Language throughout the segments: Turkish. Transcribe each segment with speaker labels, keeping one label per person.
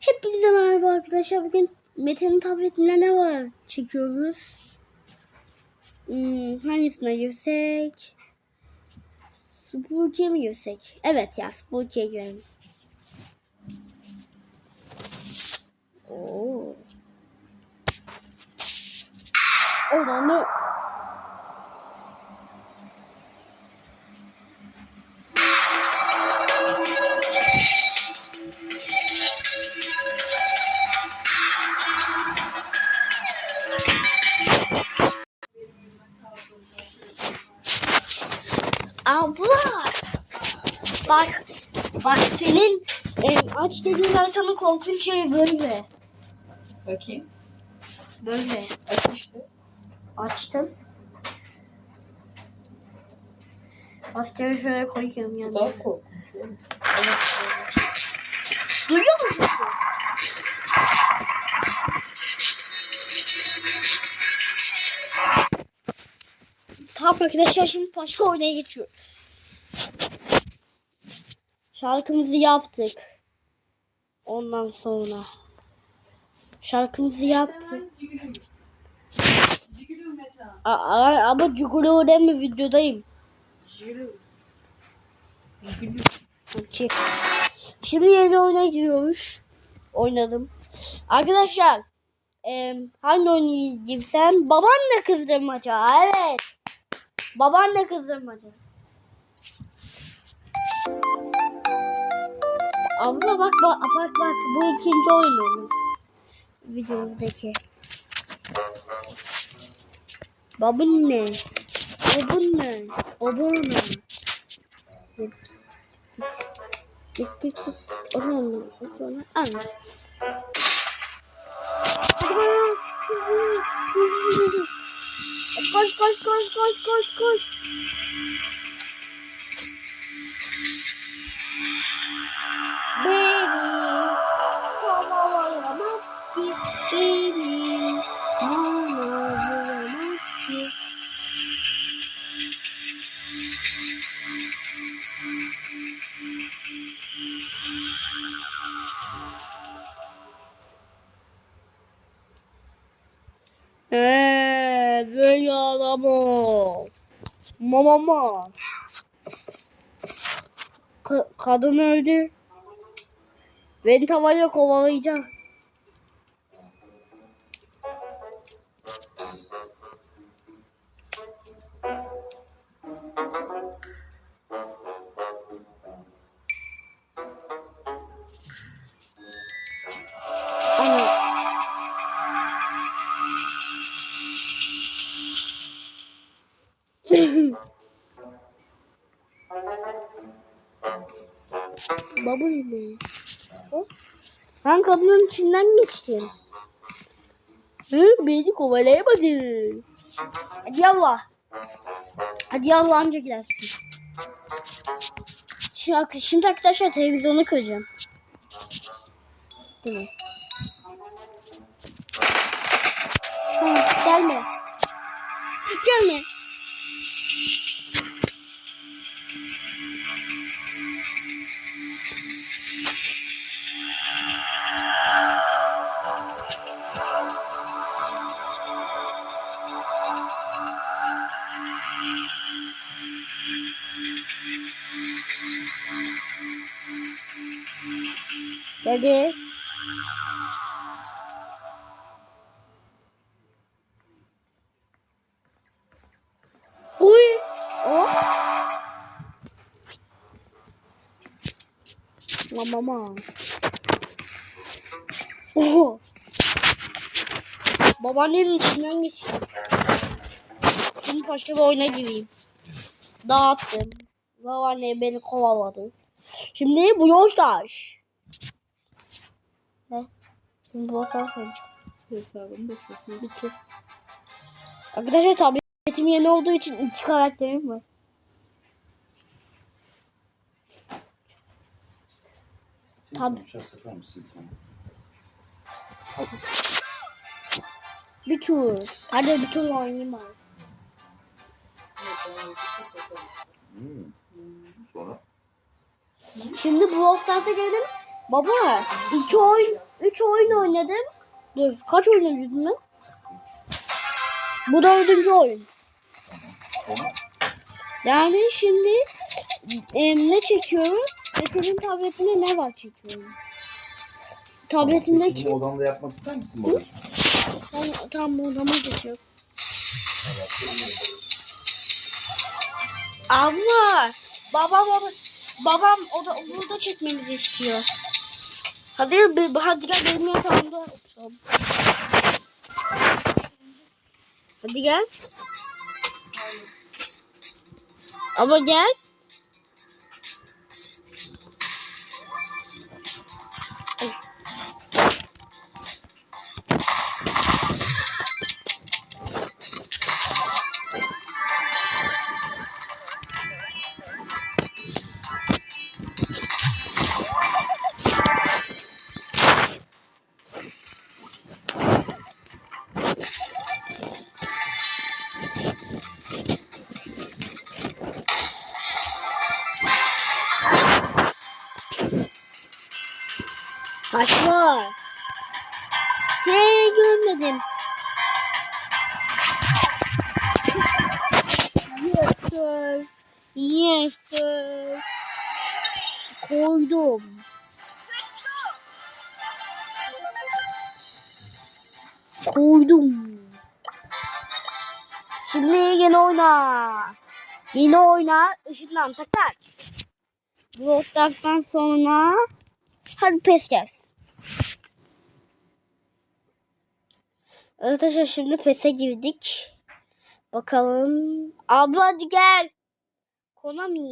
Speaker 1: Hepinize merhaba arkadaşlar. Bugün Mete'nin tabletinde ne var çekiyoruz. Hmm, hangisine girsek? Spooky'e mi girsek? Evet ya Spooky'e girelim. Oo. Oranı Abla. Bak. Bak senin e, aç dediğin haritanın korkunç şey böyle.
Speaker 2: Bakayım.
Speaker 1: Böyle.
Speaker 2: Aç işte.
Speaker 1: Açtım. Maskemi şöyle
Speaker 2: Bu
Speaker 1: yani.
Speaker 2: daha korkunç. oğlum.
Speaker 1: Duyuyor musun? Tamam arkadaşlar şimdi başka oyuna geçiyoruz. Şarkımızı yaptık. Ondan sonra. Şarkımızı yaptık.
Speaker 2: Metan.
Speaker 1: Aa, ama Cugulu deme videodayım. Peki. Şimdi yeni oyuna giriyoruz. Oynadım. Arkadaşlar e, hangi oyunu girsem? Babaanne kızdırmaca. Evet. Babaanne kızdırmaca. Abla bak bak bak bak bu ikinci oyunumuz. Videomuzdaki. Babaanne. Babaanne. Babaanne. Git git git. Onu onu anla. Koş koş koş koş koş koş. Beni kovalayamaz ki beni kovalayamaz ki. Eee böyle adamı. Mamama. Ka- kadın öldü. Beni tavayla kovalayacak. Ben kadının içinden geçtim. Beni kovalayamadın. Hadi yallah. Hadi yallah amca gidersin. Şimdi, şimdi arkadaşlar televizyonu kıracağım. Değil mi? Tamam gelme. Gelme. Dedi. Uy. O. Mama. Oho. Babaannenin içinden geçti. Şimdi başka bir oyuna gireyim. Dağıttım. Babaanne beni kovaladı. Şimdi bu yoldaş. Şimdi bu sefer oynayacağım.
Speaker 2: Hesabını da çekiyor.
Speaker 1: Bitti. Arkadaşlar tabletim yeni olduğu için iki karakterim var. Tabii.
Speaker 3: Tane?
Speaker 1: Bir tur. Hadi bir tur oynayayım abi.
Speaker 3: Hmm. Sonra?
Speaker 1: Şimdi Brawl Stars'a geldim. Baba iki oyun 3 oyun oynadım. Dur kaç oyun oynadım ben? Bu dördüncü oyun. Yani şimdi em, ne çekiyorum? Mete'nin tabletinde ne var çekiyorum. Tabletimdeki
Speaker 3: odanda yapmak ister misin baba?
Speaker 1: ben tam odama geçiyorum. Abla, babam baba, babam o da burada çekmemizi istiyor. Be- hadi gel benim yatağımda yapalım. Hadi gel. Ama gel. Yes sir. Koydum. Koydum. Şimdi yine oyna. Yine oyna. Işıklan tak tak. Broadcast'tan sonra hadi pes gelsin. Arkadaşlar şimdi PES'e girdik. Bakalım. Abla hadi gel. Konami.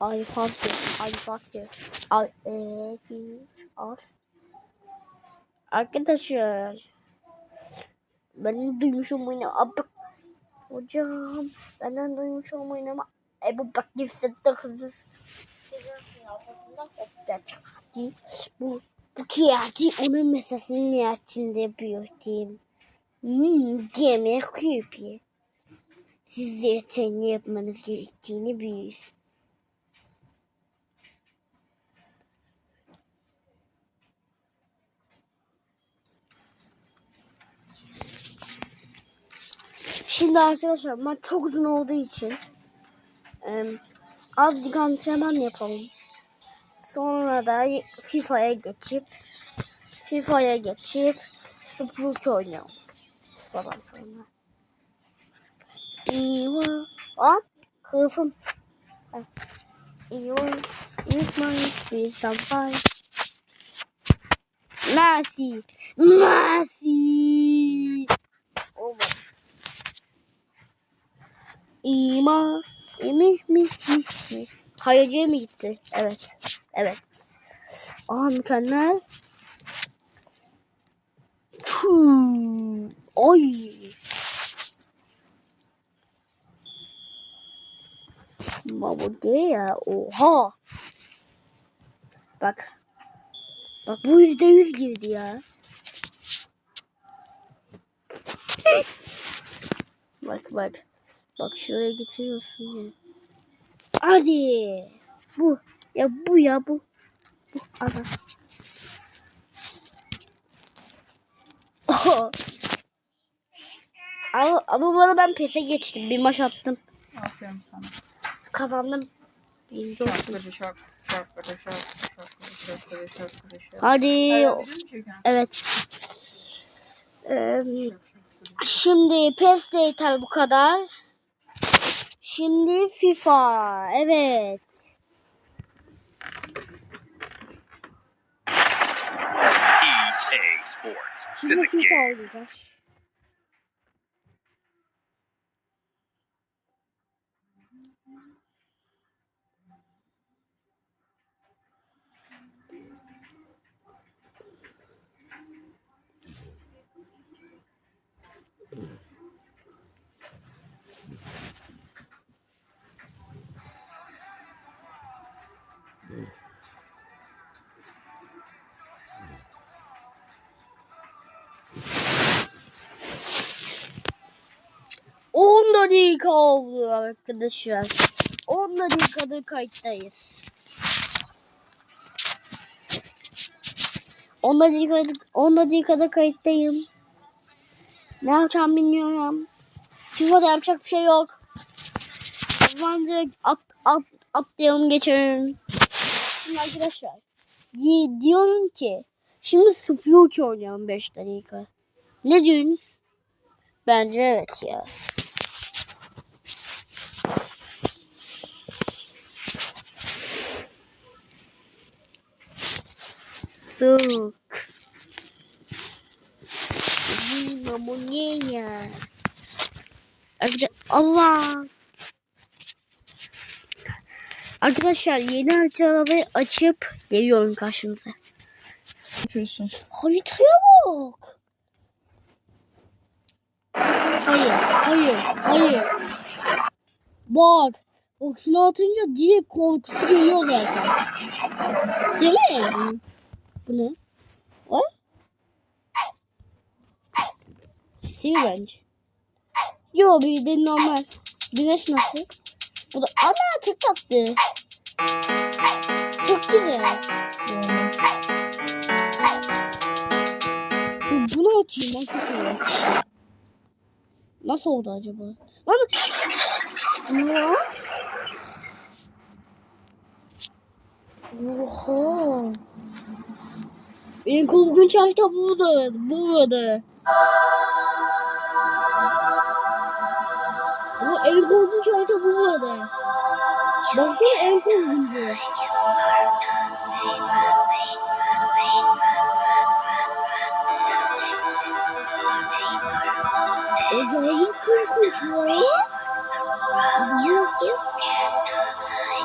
Speaker 1: Ay fasya. Ay fasya. Ay eee as. Arkadaşlar. Ben duymuşum bunu. Abla Hocam benden duymuş olmayın ama Ebu Bakir Sıddık Bu, bu kıyafeti onun mesasının içinde yapıyor diyeyim. Hmm, yemek yapıyor. Siz ne yapmanız gerektiğini biliyorsunuz. Şimdi arkadaşlar maç çok uzun olduğu için azıcık antrenman yapalım. Sonra da FIFA'ya geçip FIFA'ya geçip Spurs oynayalım. FIFA'dan sonra. İyi Aa, kılıfım. İyi İlk maç bir şampanya. Messi. Messi. Olmadı. İma. İmi mi mi mi. Kayacıya mı gitti? Evet. Evet. Aa mükemmel. Fuuu. Oy. Baba ya. Oha. Bak. Bak bu yüzde yüz girdi ya. bak bak. Bak şuraya getiriyorsun ya. Hadi. Bu. Ya bu ya bu. Bu. Ana. Oho. Ama, ama bana ben pese geçtim. Bir maç attım.
Speaker 2: Aferin sana.
Speaker 1: Kazandım. Birinci oldum.
Speaker 2: Şarkıcı şark, şarkıcı şark, şarkıcı şarkıcı şarkıcı şark.
Speaker 1: Hadi. Evet. Ee, şimdi PES Day tabi bu kadar. Şimdi FIFA. Evet.
Speaker 4: EA Sports. It's in
Speaker 1: Şimdi FIFA oynayacağız. Dakika oldu arkadaşlar. 10 dakikadır kayıttayız. 10 dakikada, 10 dakikada kayıttayım. Ne yapacağım bilmiyorum. FIFA'da yapacak bir şey yok. O zaman direkt at, at, atlayalım geçelim. Şimdi arkadaşlar di- diyorum ki şimdi Spooky oynayalım 5 dakika. Ne diyorsunuz? Bence evet ya. Sık. Bilmem bu ne ya. Allah. Arkadaşlar yeni haritaları açıp geliyorum karşınıza.
Speaker 2: yapıyorsun?
Speaker 1: Haritaya bak. Hayır, hayır, hayır. Bak. Şunu atınca direkt korkusu geliyor zaten. Değil mi? Bu ne? O? Sivri bence. Yo bir de normal. Güneş nasıl? Bu da ana çok tatlı. Çok güzel. Bunu atayım ben çok iyi. Nasıl oldu acaba? Lan ne? Oha. En korkunç harita burada. Burada. Ama en korkunç harita bu burada. Baksana en korkuncu. Acayip korkunç ya.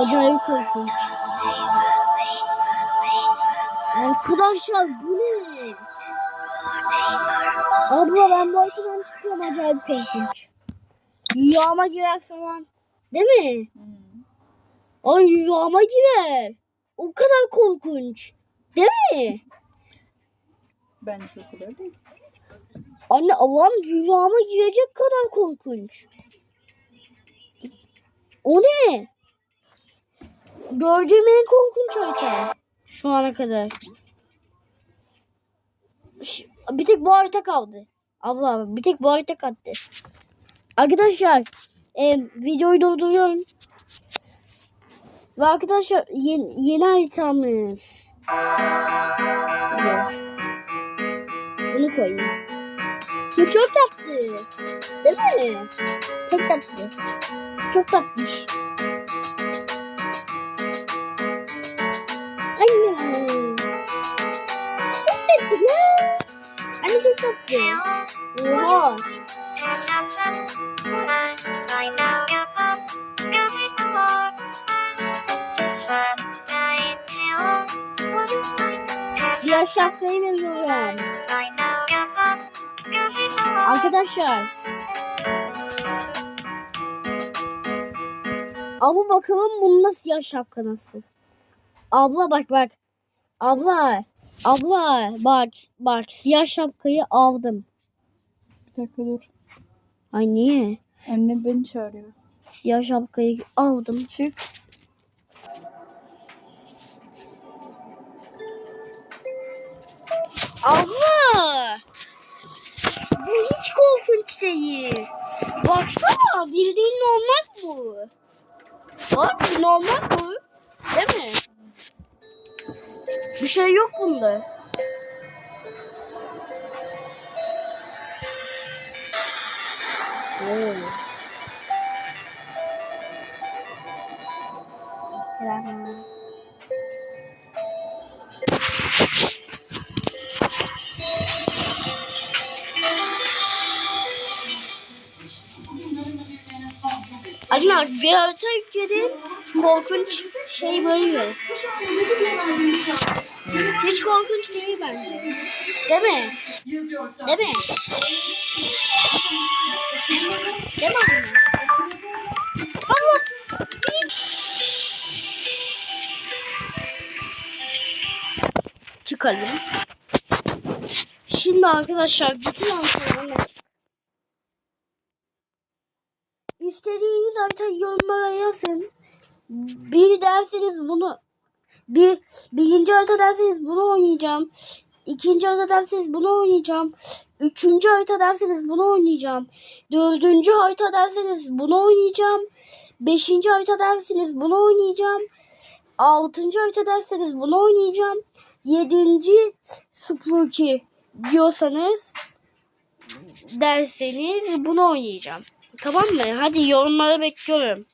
Speaker 1: Acayip korkunç. Arkadaşlar bu ne? Abla ben bu arkadan çıkıyorum acayip korkunç. Rüyama girer falan. Değil mi? Ay rüyama girer. O kadar korkunç. Değil mi?
Speaker 2: Bence o kadar değil.
Speaker 1: Anne Allah'ım rüyama girecek kadar korkunç. O ne? Gördüğüm en korkunç harita. Şu ana kadar. Bir tek bu harita kaldı. Abla bir tek bu harita kaldı. Arkadaşlar e, videoyu durduruyorum. Ve arkadaşlar yeni, yeni haritamız. Evet. Bunu koyayım. Bu çok tatlı. Değil mi? Çok tatlı. Çok tatlış. Çok tatlı ya. Anne çok tatlı. Oha. Veriyorum. Arkadaşlar. Ama bakalım bunun nasıl ya şapka nasıl? Abla bak bak. Abla. Abla bak bak siyah şapkayı aldım.
Speaker 2: Bir dakika dur.
Speaker 1: Ay niye?
Speaker 2: Anne beni çağırıyor.
Speaker 1: Siyah şapkayı aldım.
Speaker 2: Çık.
Speaker 1: Abla. Bu hiç korkunç değil. Baksana bildiğin normal bu. Bak normal bu. Değil mi? Bir şey yok bunda. Oo. Selam. Anne bir harita yükledim. Korkunç şey böyle. Hiç korkunç değil bence. Değil mi? Değil mi? Değil mi anne? Çıkalım. Şimdi arkadaşlar bütün antrenmanı İstediğiniz haritayı yorumlara yazın. Bir derseniz bunu bir birinci harita derseniz bunu oynayacağım. İkinci harita derseniz bunu oynayacağım. Üçüncü harita derseniz bunu oynayacağım. Dördüncü harita derseniz bunu oynayacağım. Beşinci harita derseniz bunu oynayacağım. Altıncı harita derseniz bunu oynayacağım. Yedinci Spooky diyorsanız derseniz bunu oynayacağım. Tamam mı? Hadi yorumlara bekliyorum.